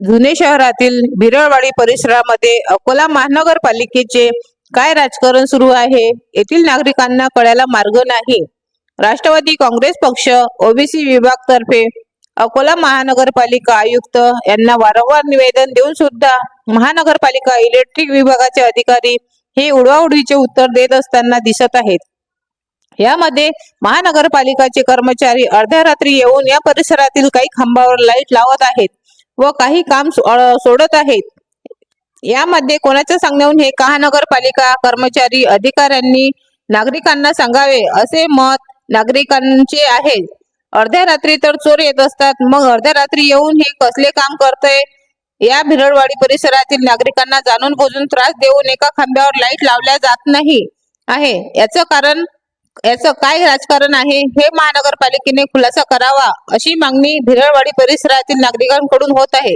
जुने शहरातील भिरळवाडी परिसरामध्ये अकोला महानगरपालिकेचे काय राजकारण सुरू आहे? येथील नागरिकांना कळायला मार्ग नाही. राष्ट्रवादी काँग्रेस पक्ष ओबीसी विभाग तर्फे अकोला महानगरपालिका आयुक्त यांना वारंवार निवेदन देऊन सुद्धा महानगरपालिका इलेक्ट्रिक विभागाचे अधिकारी हे उडवाउडवीचे उत्तर देत असताना दिसत आहेत. यामध्ये महानगरपालिकाचे कर्मचारी अर्ध्या रात्री येऊन या परिसरातील काही खांबावर लाइट लावत आहेत. व काही काम सोडत आहेत. यामध्ये कोणाच्या सांगण्याहून हे महानगरपालिका कर्मचारी अधिकाऱ्यांनी नागरिकांना सांगावे असे मत नागरिकांचे आहे. अर्ध्या रात्री तर चोर येत असतात मग अर्ध्या रात्री येऊन हे कसले काम करतय? या भिरडवाडी परिसरातील नागरिकांना जाणून बुजून त्रास देऊन एका खांब्यावर लाइट लावल्या जात नाही. आहे. याचं कारण याचं काय राजकारण आहे हे महानगरपालिकेने खुलासा करावा अशी मागणी भिरळवाडी परिसरातील नागरिकांकडून होत आहे.